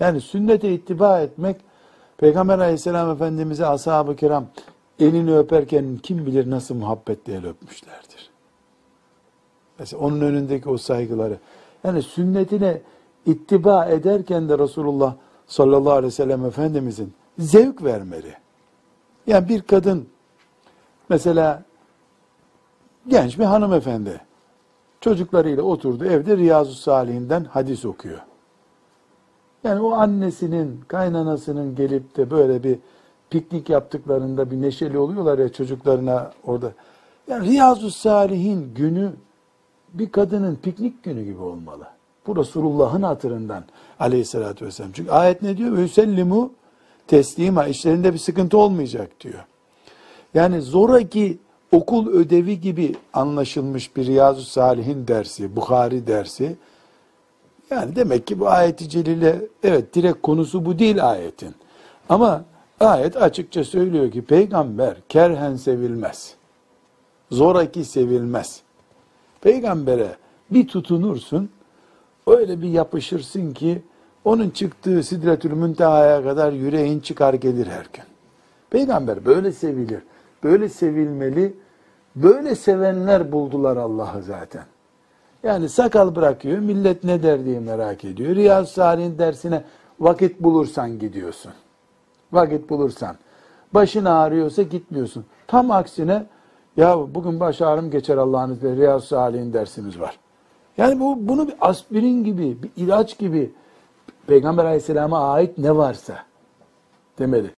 Yani sünnete ittiba etmek, Peygamber aleyhisselam efendimize ashab-ı kiram elini öperken kim bilir nasıl muhabbetle el öpmüşlerdir. Mesela onun önündeki o saygıları. Yani sünnetine ittiba ederken de Resulullah sallallahu aleyhi ve sellem Efendimizin zevk vermeli. Yani bir kadın mesela genç bir hanımefendi çocuklarıyla oturdu evde Riyazu Salih'inden hadis okuyor. Yani o annesinin, kaynanasının gelip de böyle bir piknik yaptıklarında bir neşeli oluyorlar ya çocuklarına orada. Yani Riyazu Salih'in günü bir kadının piknik günü gibi olmalı. Bu Resulullah'ın hatırından aleyhissalatü vesselam. Çünkü ayet ne diyor? Üsellimu teslima. işlerinde bir sıkıntı olmayacak diyor. Yani zoraki okul ödevi gibi anlaşılmış bir Riyazu Salih'in dersi, Bukhari dersi. Yani demek ki bu ayeti celile evet direkt konusu bu değil ayetin. Ama ayet açıkça söylüyor ki peygamber kerhen sevilmez. Zoraki sevilmez. Peygambere bir tutunursun, öyle bir yapışırsın ki onun çıktığı Sidretül Münteha'ya kadar yüreğin çıkar gelir her gün. Peygamber böyle sevilir. Böyle sevilmeli. Böyle sevenler buldular Allah'ı zaten. Yani sakal bırakıyor, millet ne der diye merak ediyor. Riyaz Salih'in dersine vakit bulursan gidiyorsun. Vakit bulursan. Başın ağrıyorsa gitmiyorsun. Tam aksine ya bugün baş ağrım geçer Allah'ın izniyle Riyaz Salih'in dersimiz var. Yani bu bunu bir aspirin gibi, bir ilaç gibi Peygamber Aleyhisselam'a ait ne varsa demeli.